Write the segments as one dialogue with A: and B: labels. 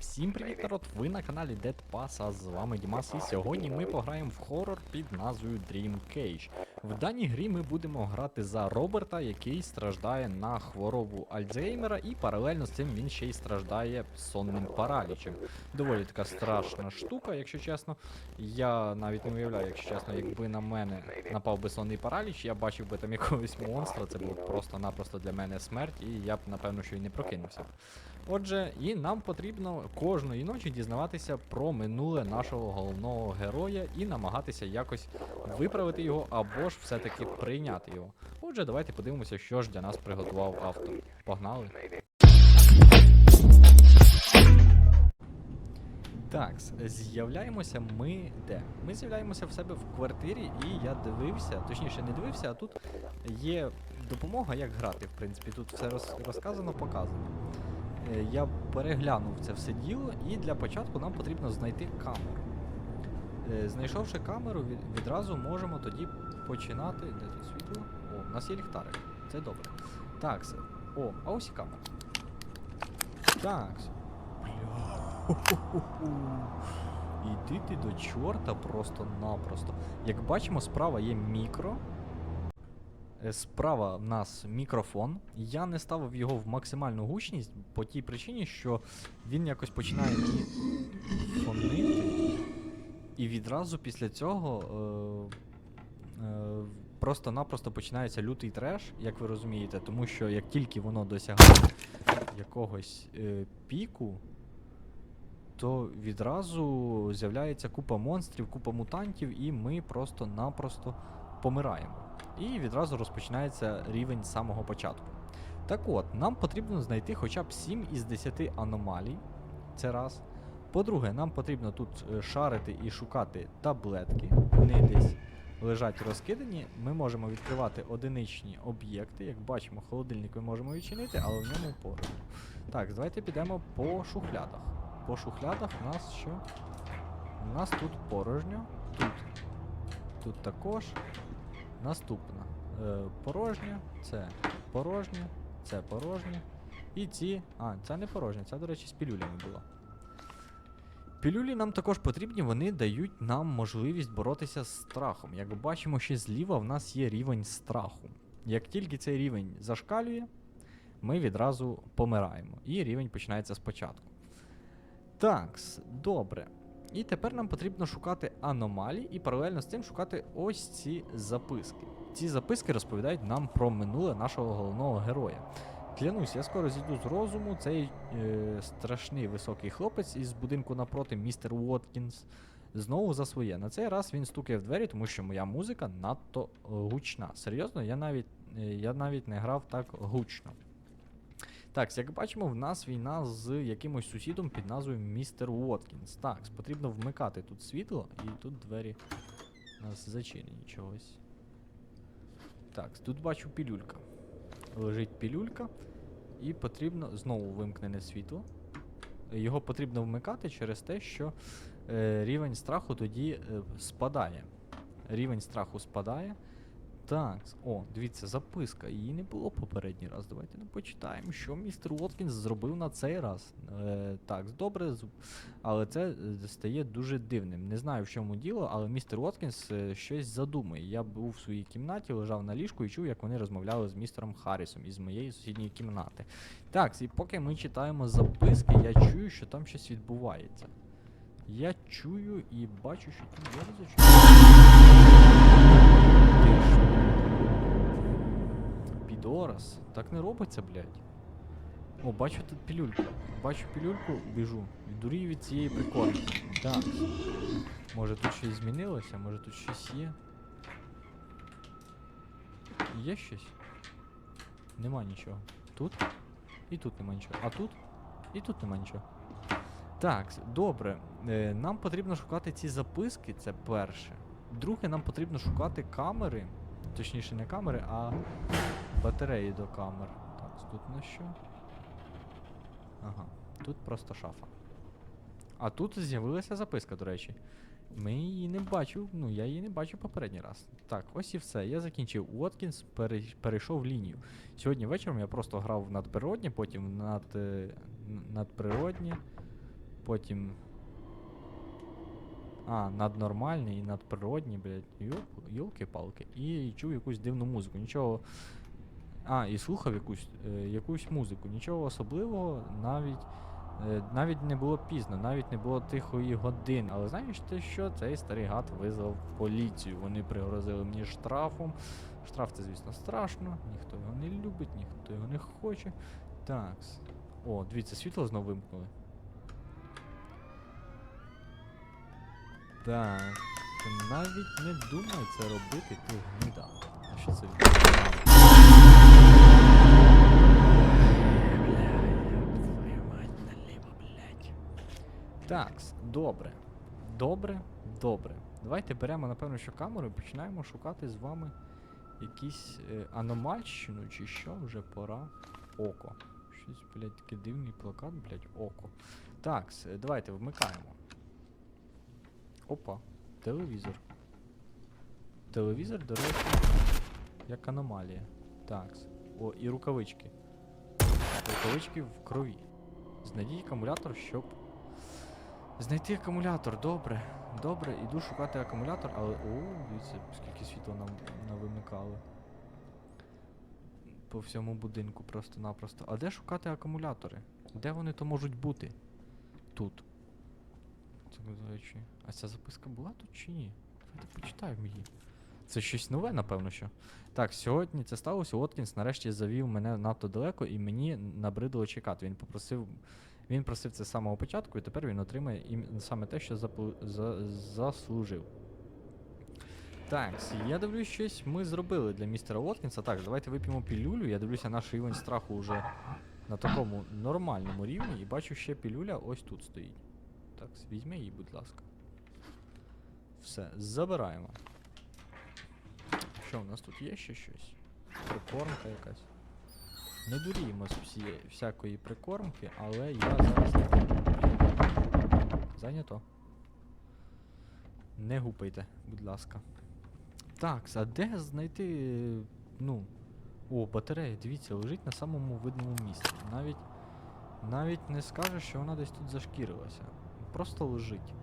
A: Всім привіт, народ! Ви на каналі Dead Pass, а з вами Дімас, і сьогодні ми пограємо в хорор під назвою Dream Cage. В даній грі ми будемо грати за Роберта, який страждає на хворобу Альцгеймера, і паралельно з цим він ще й страждає сонним паралічем. Доволі така страшна штука, якщо чесно. Я навіть не уявляю, якщо чесно, якби на мене напав би сонний параліч, я бачив би там якогось монстра, це було просто-напросто для мене смерть, і я б напевно що й не прокинувся. Отже, і нам потрібно кожної ночі дізнаватися про минуле нашого головного героя і намагатися якось виправити його або ж все-таки прийняти його. Отже, давайте подивимося, що ж для нас приготував автор. Погнали! Так, з'являємося ми де? Ми з'являємося в себе в квартирі, і я дивився, точніше не дивився, а тут є допомога, як грати, в принципі. Тут все роз- розказано, показано. Е, Я переглянув це все діло, і для початку нам потрібно знайти камеру. Е, Знайшовши камеру, відразу можемо тоді починати. Де тут світло? О, у нас є ліхтарик. Це добре. Так, все. О, а ось і камера. Так. Бля. Іди ти до чорта просто-напросто. Як бачимо, справа є мікро. Е, Справа в нас мікрофон. Я не ставив його в максимальну гучність по тій причині, що він якось починає фонити. І відразу після цього е, е, просто-напросто починається лютий треш, як ви розумієте, тому що як тільки воно досягає якогось е, піку, то відразу з'являється купа монстрів, купа мутантів, і ми просто-напросто помираємо. І відразу розпочинається рівень самого початку. Так от, нам потрібно знайти хоча б 7 із 10 аномалій. Це раз. По-друге, нам потрібно тут е, шарити і шукати таблетки. Вони десь лежать розкидані. Ми можемо відкривати одиничні об'єкти. Як бачимо, холодильник ми можемо відчинити, але в ньому порожньо. Так, давайте підемо по шухлядах. По шухлядах у нас що? У нас тут порожньо. Тут. Тут також. Наступна. Е, порожнє, це порожнє, це порожнє. І ці. А, це не порожнє, це, до речі, з пілюлями було. Пілюлі нам також потрібні, вони дають нам можливість боротися з страхом. Як бачимо, ще зліва в нас є рівень страху. Як тільки цей рівень зашкалює, ми відразу помираємо. І рівень починається спочатку. Так, добре. І тепер нам потрібно шукати аномалії і паралельно з цим шукати ось ці записки. Ці записки розповідають нам про минуле нашого головного героя. Клянусь, я скоро зійду з розуму. Цей е, страшний високий хлопець із будинку напроти, містер Уоткінс, знову за своє. На цей раз він стукає в двері, тому що моя музика надто гучна. Серйозно, я навіть, е, я навіть не грав так гучно. Так, як бачимо, в нас війна з якимось сусідом під назвою Містер Уоткінс. Так, потрібно вмикати тут світло, і тут двері у нас зачинені чогось. Так, тут бачу пілюлька. Лежить пілюлька, і потрібно знову вимкнене світло. Його потрібно вмикати через те, що е, рівень страху тоді е, спадає. Рівень страху спадає. Так, о, дивіться, записка. Її не було попередній раз. Давайте ну, почитаємо, що містер Уоткінс зробив на цей раз. Е, так, добре, але це е, стає дуже дивним. Не знаю, в чому діло, але містер Уоткінс е, щось задумує. Я був в своїй кімнаті, лежав на ліжку і чув, як вони розмовляли з містером Харрісом із моєї сусідньої кімнати. Так, і поки ми читаємо записки, я чую, що там щось відбувається. Я чую і бачу, що там я зачую. Підорас. Так не робиться, блядь. О, бачу тут пілюльку. Бачу пілюльку, біжу. Дурію від цієї прикормки. Так. Може тут щось змінилося, може тут щось є. Є щось? Нема нічого. Тут? І тут нема нічого. А тут? І тут нема нічого. Так, добре. Е, нам потрібно шукати ці записки, це перше. Друге, нам потрібно шукати камери. Точніше, не камери, а батареї до камер. Так, тут на що? Ага, тут просто шафа. А тут з'явилася записка, до речі. Ми її не бачив, ну я її не бачив попередній раз. Так, ось і все. Я закінчив Уоткінс, пере, перейшов лінію. Сьогодні вечором я просто грав в надприродні, потім над, е, надприродні, потім. А, наднормальні і надприродні, блядь, йолки-палки. І чув якусь дивну музику. Нічого. А, і слухав якусь, е, якусь музику. Нічого особливого, навіть. Е, навіть не було пізно, навіть не було тихої години. Але знаєш ти що? Цей старий гад визвав поліцію. Вони пригрозили мені штрафом. Штраф це, звісно, страшно. Ніхто його не любить, ніхто його не хоче. Так. О, дивіться, світло знову вимкнули. Так. Навіть не думай це робити, ти гнида. Що це? Так, добре. Добре, добре. Давайте беремо, напевно, що камеру і починаємо шукати з вами якісь е, аномальщину чи що вже пора. Око. Щось, блядь, такий дивний плакат, блядь, око. Так, давайте вмикаємо. Опа, телевізор. Телевізор, до речі, як аномалія. Так. О, і рукавички. Рукавички в крові. Знайдіть акумулятор, щоб. Знайти акумулятор, добре. Добре, іду шукати акумулятор, але. О, дивіться, скільки світла нам навимикали. По всьому будинку просто-напросто. А де шукати акумулятори? Де вони то можуть бути? Тут. Це, до речі. А ця записка була тут чи ні? Давайте почитаємо її. Це щось нове, напевно, що. Так, сьогодні це сталося. Уоткінс нарешті завів мене надто далеко і мені набридло чекати. Він попросив. Він просив це з самого початку, і тепер він отримає ім- саме те, що запу- за- заслужив. Так, я дивлюсь, щось ми зробили для містера Уоткінса. Так, давайте вип'ємо пілюлю. Я дивлюся, наш рівень страху вже на такому нормальному рівні. І бачу, ще пілюля ось тут стоїть. Так, візьми її, будь ласка. Все, забираємо. Що, у нас тут є ще щось? Прикормка якась. Не дуріємо з всієї всякої прикормки, але я зараз. Зайнято. Не гупайте, будь ласка. Так, а де знайти. Ну. О, батарея, дивіться, лежить на самому видному місці. Навіть. Навіть не скажеш, що вона десь тут зашкірилася. Просто лежить.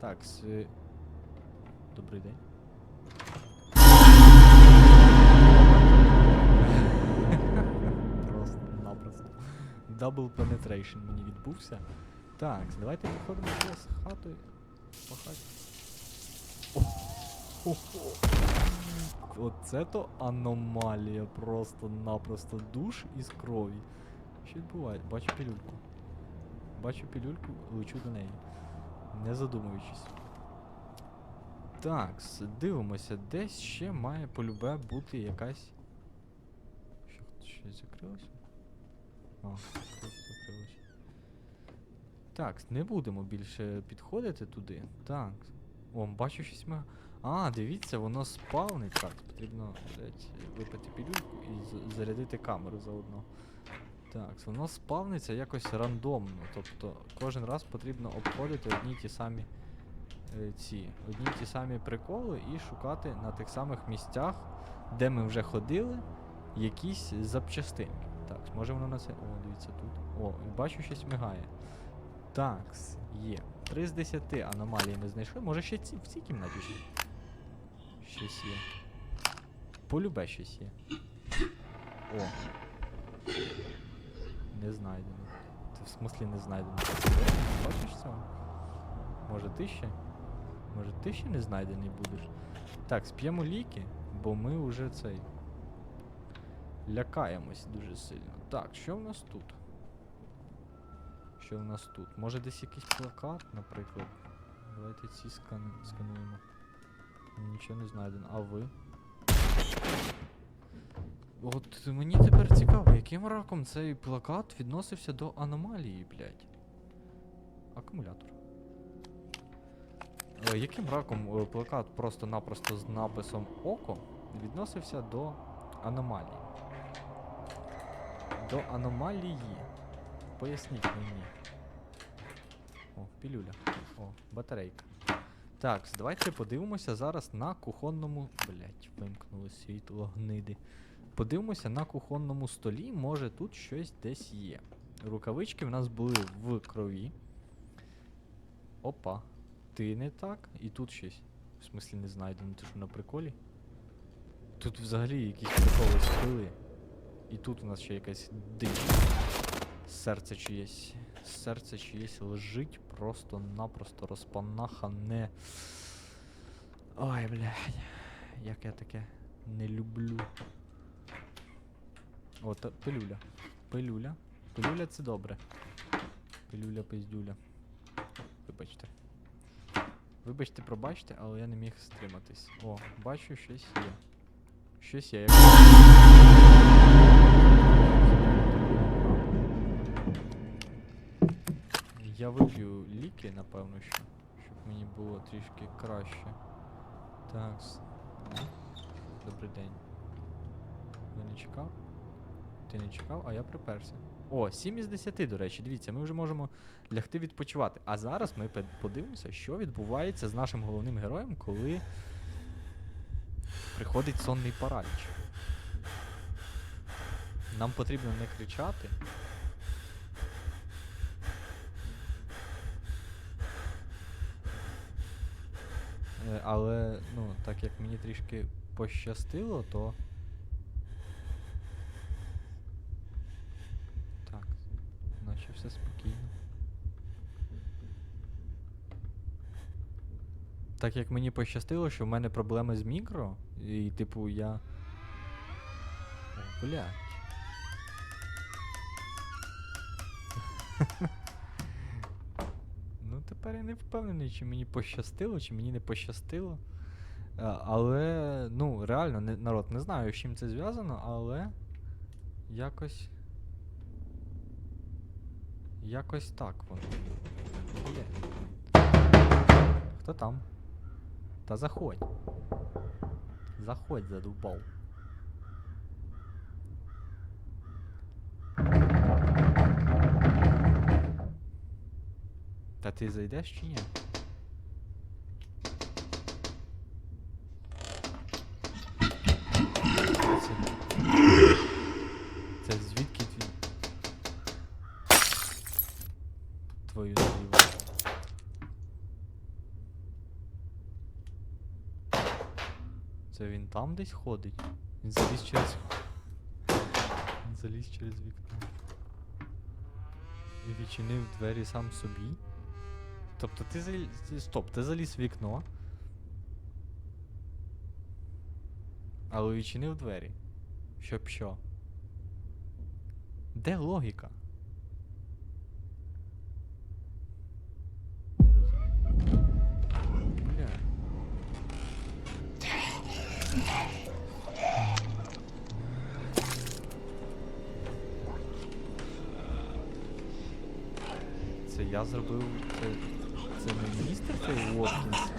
A: Так, с... Добрий день. Double penetration мені відбувся. Так, давайте виходимо з хатою. По хаті. Оце то аномалія просто-напросто душ із крові. Що відбувається? Бачу пілюльку. Бачу пілюльку, лечу до неї. Не задумуючись. Так, дивимося, десь ще має полюбе бути якась. Що, щось закрилося? А, тут закрилося. Так, не будемо більше підходити туди. Так. О, бачу щось ми. А, дивіться, воно спавнить. Так, потрібно блядь, випити пілюльку і зарядити камеру заодно. Так, воно спавниться якось рандомно. Тобто кожен раз потрібно обходити одні ті самі е, ці, одні ті самі приколи і шукати на тих самих місцях, де ми вже ходили, якісь запчастинки. Так, може воно на це. О, дивіться тут. О, бачу, щось мигає. Так, є. 3 з 10 аномалії не знайшли. Може ще ці, в цій кімнаті ще щось є. Полюбе щось є. О. Не знайдено. Це в смислі не знайдено. Бачиш цього? Може ти ще? Може ти ще не знайдений будеш? Так, сп'ємо ліки, бо ми вже цей. Лякаємось дуже сильно. Так, що в нас тут? Що в нас тут? Може десь якийсь плакат, наприклад. Давайте ці скан... скануємо. Нічого не знайдено. А ви? От мені тепер цікаво, яким раком цей плакат відносився до аномалії, блядь. Акумулятор. Е, яким раком е, плакат просто-напросто з написом Око відносився до аномалії? До аномалії. Поясніть мені. О, пілюля. О, батарейка. Так, давайте подивимося зараз на кухонному. Блять, вимкнули світло гниди. Подивимося на кухонному столі, може тут щось десь є. Рукавички в нас були в крові. Опа. Ти не так. І тут щось. В смислі не знайдено, ти що на приколі? Тут взагалі якісь приколи спили. І тут у нас ще якась дичь. Серце чиєсь. Серце чиєсь лежить просто-напросто розпанахане. Ой, блядь. Як я таке не люблю. О, пилюля. Пилюля. Пилюля це добре. Пилюля пиздюля. Вибачте. Вибачте, пробачте, але я не міг стриматись. О, бачу, щось є. Щось є. Як... Я вип'ю ліки, напевно, що, щоб мені було трішки краще. Так. Добрий день. Ви не чекав? Ти не чекав, а я приперся. О, 7 із 10, до речі, дивіться, ми вже можемо лягти відпочивати. А зараз ми подивимося, що відбувається з нашим головним героєм, коли приходить сонний параліч. Нам потрібно не кричати. Але, ну, так як мені трішки пощастило, то. Так, наче все спокійно. Так як мені пощастило, що в мене проблеми з мікро, і типу я. О, блядь. Тепер я не впевнений, чи мені пощастило, чи мені не пощастило. Е, Але, ну, реально, не, народ, не знаю, з чим це зв'язано, але якось. Якось так воно. Є. Хто там? Та заходь. Заходь, задубав. Ти зайдеш чи ні? Це, звідки твій? Твою наліво. Це він там десь ходить? Він заліз через. Він заліз через вікно. І відчинив двері сам собі. Тобто ти заліз. Стоп, ти заліз в вікно. Але відчинив двері. Щоб що? Де логіка? Не розумію. Бля. Це я зробив. Це, це не містер цей Уоткінс?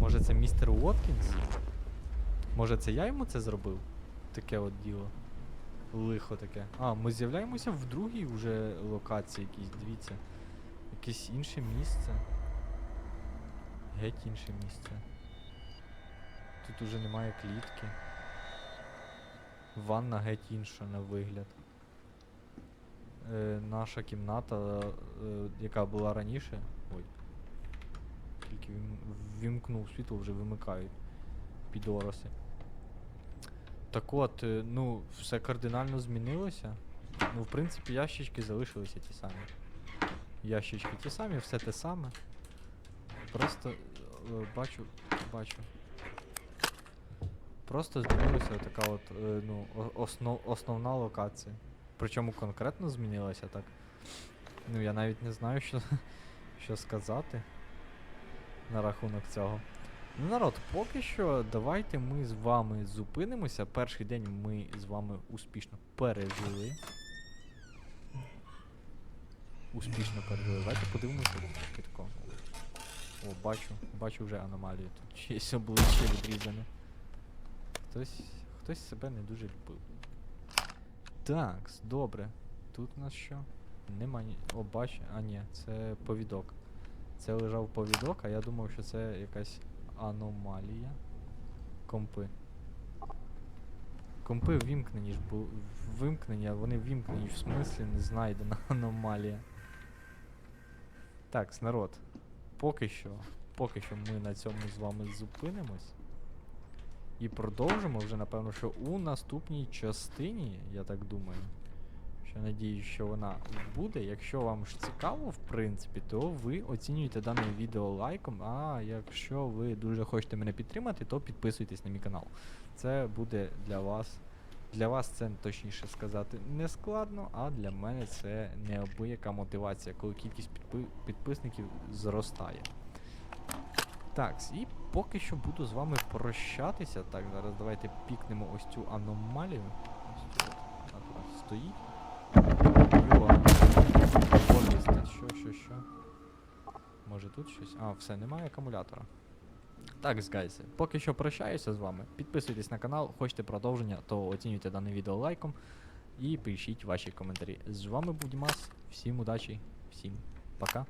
A: Може це містер Уоткінс? Може це я йому це зробив? Таке от діло. Лихо таке. А, ми з'являємося в другій вже локації якійсь, дивіться. Якесь інше місце. Геть інше місце. Тут уже немає клітки. Ванна геть інша на вигляд. Е, наша кімната, е, яка була раніше. Ой. Тільки вім- ввімкнув світло, вже вимикають. Підороси. Так от, е, ну, все кардинально змінилося. Ну, в принципі, ящички залишилися ті самі. Ящички ті самі, все те саме. Просто е, бачу, бачу. Просто змінилася така от, е, ну, основ, основна локація. Причому конкретно змінилася так. Ну, я навіть не знаю, що, що сказати на рахунок цього. Ну, народ, поки що давайте ми з вами зупинимося. Перший день ми з вами успішно пережили. Успішно пережили. Давайте подивимося такого. О, бачу, бачу вже аномалію. Тут чиєсь обличчя відрізане. Хтось, хтось себе не дуже любив. Так, добре. Тут у нас що? Нема ні. О, бач. А ні, це повідок. Це лежав повідок, а я думав, що це якась аномалія. Компи. Компи вимкнені ж бу... вимкнені, а вони вимкнені в смислі не знайдена аномалія. Так, народ. Поки що. Поки що ми на цьому з вами зупинимось. І продовжимо вже, напевно, що у наступній частині, я так думаю. Що надіюсь, що вона буде. Якщо вам ж цікаво, в принципі, то ви оцінюєте дане відео лайком. А якщо ви дуже хочете мене підтримати, то підписуйтесь на мій канал. Це буде для вас. Для вас це точніше сказати не складно, а для мене це неабияка мотивація, коли кількість підпи- підписників зростає. Так, і поки що буду з вами прощатися. Так, зараз давайте пікнемо ось цю аномалію. Ось тут вона стоїть. Йо. Що, що, що? Може тут щось? А, все, немає акумулятора. Так, гайзи, поки що прощаюся з вами. Підписуйтесь на канал, хочете продовження, то оцінюйте дане відео лайком і пишіть ваші коментарі. З вами був Дімас. Всім удачі, всім пока.